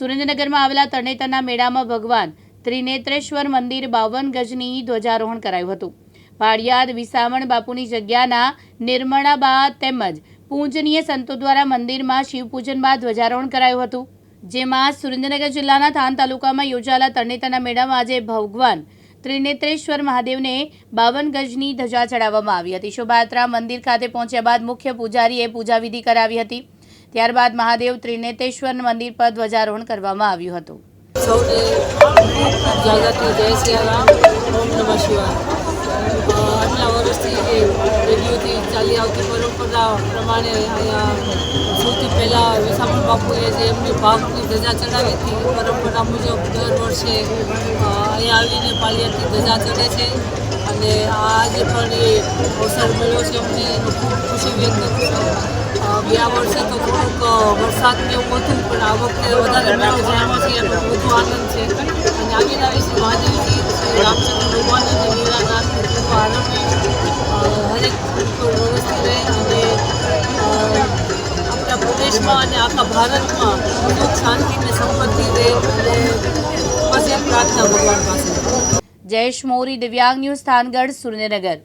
સુરેન્દ્રનગરમાં આવેલા તરણેતરના મેળામાં ભગવાન ત્રિનેત્રેશ્વર મંદિર બાવન ગજની ધ્વજારોહણ કરાયું હતું. પાળિયાદ વિસામણ બાપુની જગ્યાના નિર્મળાબા તેમજ પૂજનીય સંતો દ્વારા મંદિરમાં શિવપૂજન બાદ ધ્વજારોહણ કરાયું હતું. જેમાં સુરેન્દ્રનગર જિલ્લાના થાન તાલુકામાં યોજાયેલા તરણેતરના મેળામાં આજે ભગવાન ત્રિનેત્રેશ્વર મહાદેવને બાવન ગજની ધજા ચડાવવામાં આવી હતી. શોભાયાત્રા મંદિર ખાતે પહોંચ્યા બાદ મુખ્ય પૂજારીએ પૂજાવિધિ કરાવી હતી. ત્યારબાદ મહાદેવ ત્રિનેતેશ્વર મંદિર પર ધ્વજારોહણ કરવામાં આવ્યું હતું. સૌને જાગૃતિ, જય સિયારામ ઓમ આટલા વર્ષથી જે રેડિયોથી ચાલી આવતી પરંપરા પ્રમાણે અહીંયા સૌથી પહેલાં વિસામણ બાપુએ જે એમની ભાવની ધજા ચડાવી હતી પરંપરા મુજબ દર વર્ષે અહીંયા આવીને પાલિયાથી ધજા ચડે છે. અને આજે પણ એ અવસર મળ્યો છે, અમને ખૂબ ખુશી વ્યક્ત છું. ગયા વર્ષે તો થોડુંક વરસાદને એવું હતું, પણ આ વખતે વધારે મેળો જાણવા છે એનો વધુ આનંદ છે. અને આવી શ્રી મહાદેવજી, શ્રી રામચંદ્ર ભગવાન અને લીલાનાથ ખૂબ આનંદ હરેક વ્યવસ્થિત રહે અને આપણા પ્રદેશમાં અને આખા ભારતમાં ખૂબ શાંતિ અને સંપત્તિ રહે અને બસ એક પ્રાર્થના ભગવાન પાસે. જયેશ મોરી દિવ્યાંગ ન્યૂઝ થાનગઢ સુરેન્દ્રનગર